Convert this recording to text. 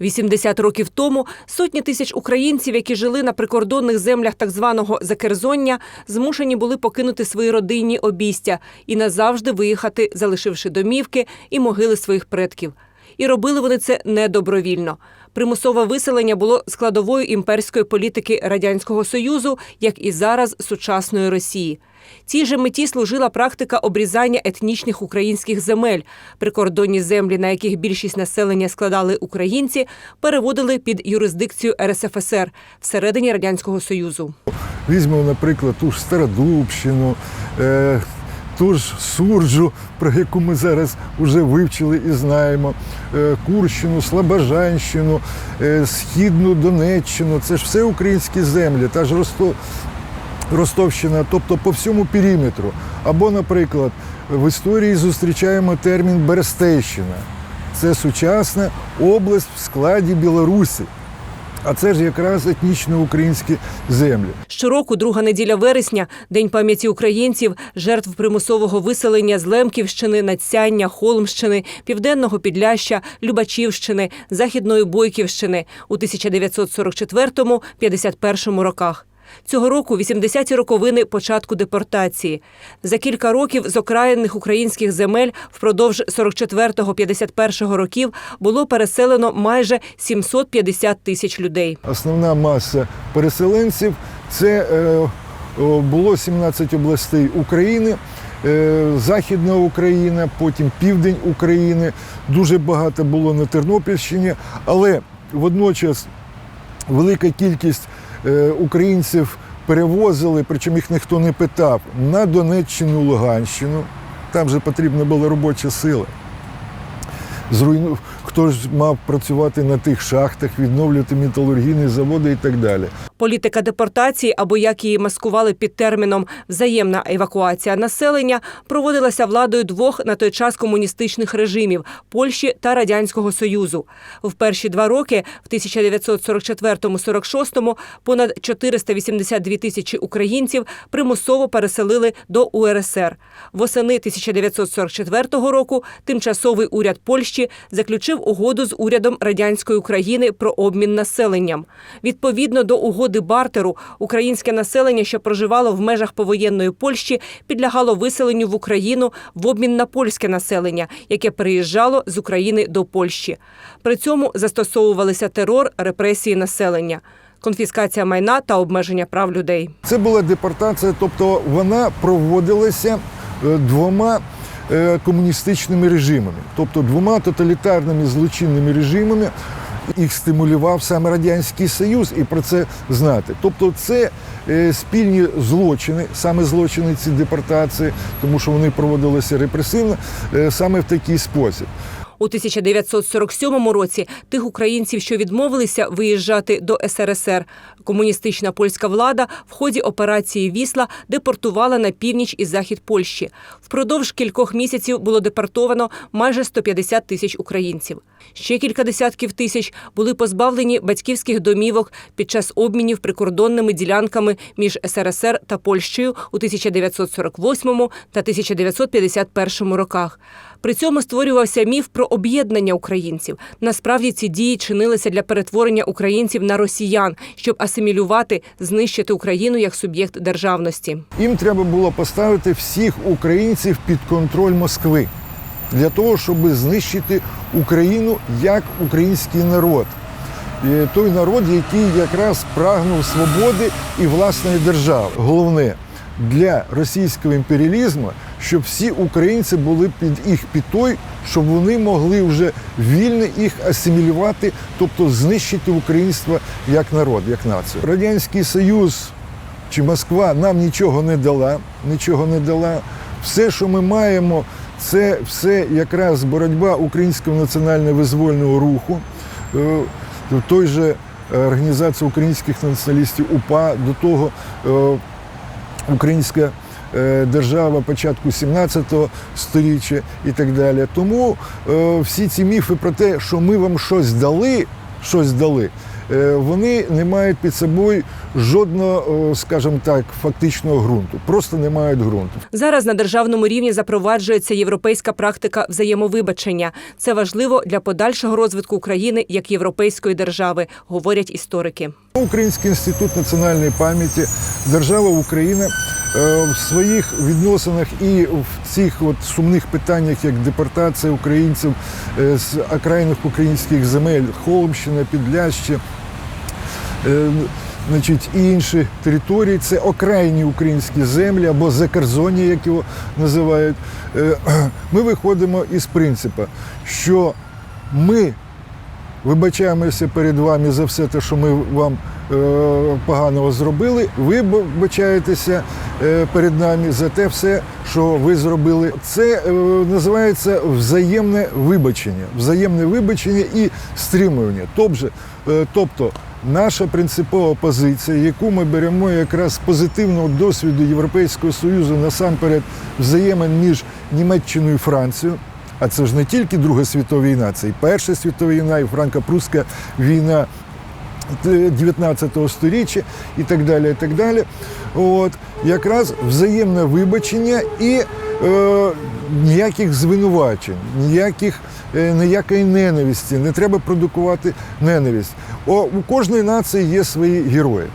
80 років тому сотні тисяч українців, які жили на прикордонних землях так званого Закерзоння, змушені були покинути свої родинні обійстя і назавжди виїхати, залишивши домівки і могили своїх предків. І робили вони це недобровільно. Примусове виселення було складовою імперської політики радянського союзу, як і зараз сучасної Росії. Цій же меті служила практика обрізання етнічних українських земель. Прикордонні землі, на яких більшість населення складали українці, переводили під юрисдикцію РСФСР всередині радянського союзу. Візьмемо, наприклад, ту ж Стародубщину, е, ту ж Суржу, про яку ми зараз вже вивчили і знаємо, е, Курщину, Слобожанщину, е, Східну Донеччину. Це ж все українські землі, та ж Ростовщина, тобто по всьому периметру. Або, наприклад, в історії зустрічаємо термін Берестейщина. Це сучасна область в складі Білорусі. А це ж якраз етнічно українські землі. Щороку, друга неділя вересня, день пам'яті українців, жертв примусового виселення з Лемківщини, Надсяння, Холмщини, Південного Підляща, Любачівщини, Західної Бойківщини у 1944-51 роках. Цього року 80-ті роковини початку депортації. За кілька років з окраїнних українських земель впродовж 44-51 років було переселено майже 750 тисяч людей. Основна маса переселенців це е, було 17 областей України, е, Західна Україна, потім Південь України. Дуже багато було на Тернопільщині, але водночас велика кількість українців перевозили, причому їх ніхто не питав, на Донеччину, Луганщину. Там же потрібна була робоча сила. Зруйну... Хто ж мав працювати на тих шахтах, відновлювати металургійні заводи і так далі. Політика депортації, або як її маскували під терміном взаємна евакуація населення, проводилася владою двох на той час комуністичних режимів Польщі та Радянського Союзу. В перші два роки, в 1944-46, понад 482 тисячі українців примусово переселили до УРСР. Восени 1944 року тимчасовий уряд Польщі заключив угоду з урядом радянської України про обмін населенням. Відповідно до угоди бартеру, українське населення, що проживало в межах повоєнної Польщі, підлягало виселенню в Україну в обмін на польське населення, яке переїжджало з України до Польщі. При цьому застосовувалися терор, репресії населення. Конфіскація майна та обмеження прав людей. Це була депортація, тобто вона проводилася е, двома е, комуністичними режимами, тобто двома тоталітарними злочинними режимами. Їх стимулював саме Радянський Союз, і про це знати. Тобто, це е, спільні злочини, саме злочини ці депортації, тому що вони проводилися репресивно, е, саме в такий спосіб. У 1947 році тих українців, що відмовилися виїжджати до СРСР, комуністична польська влада в ході операції Вісла депортувала на північ і захід Польщі. Впродовж кількох місяців було депортовано майже 150 тисяч українців. Ще кілька десятків тисяч були позбавлені батьківських домівок під час обмінів прикордонними ділянками між СРСР та Польщею у 1948 та 1951 роках. При цьому створювався міф про об'єднання українців. Насправді ці дії чинилися для перетворення українців на росіян, щоб асимілювати, знищити Україну як суб'єкт державності. Їм треба було поставити всіх українців під контроль Москви для того, щоб знищити Україну як український народ. Той народ, який якраз прагнув свободи і власної держави. Головне для російського імперіалізму, щоб всі українці були під їх пітою, щоб вони могли вже вільно їх асимілювати, тобто знищити українство як народ, як націю. Радянський Союз чи Москва нам нічого не дала, нічого не дала. Все, що ми маємо, це все якраз боротьба українського національно-визвольного руху. Е, Той же е, організація українських націоналістів УПА, до того е, українська е, держава початку 17 століття і так далі. Тому е, всі ці міфи про те, що ми вам щось дали, щось дали, е, вони не мають під собою жодного, скажімо так, фактичного ґрунту. Просто не мають ґрунту. Зараз на державному рівні запроваджується європейська практика взаємовибачення. Це важливо для подальшого розвитку України як європейської держави, говорять історики. Український інститут національної пам'яті, держава Україна е, в своїх відносинах і в цих от сумних питаннях, як депортація українців е, з окраїнних українських земель, Холмщина, Підляща, е, значить, і інші території, це окраїні українські землі або закерзоння, як його називають. Ми виходимо із принципу, що ми вибачаємося перед вами за все те, що ми вам е, поганого зробили. Ви вибачаєтеся е, перед нами за те все, що ви зробили. Це е, називається взаємне вибачення, взаємне вибачення і стримування. Тобто, е, тобто наша принципова позиція, яку ми беремо якраз з позитивного досвіду Європейського Союзу насамперед взаємин між Німеччиною і Францією. А це ж не тільки Друга світова війна, це і Перша світова війна, і Франко-Прусська війна 19 століття і так далі. і так далі. От, якраз взаємне вибачення і е, ніяких звинувачень, ніяких, е, ніякої ненависті. Не треба продукувати ненависть. О, у кожної нації є свої герої.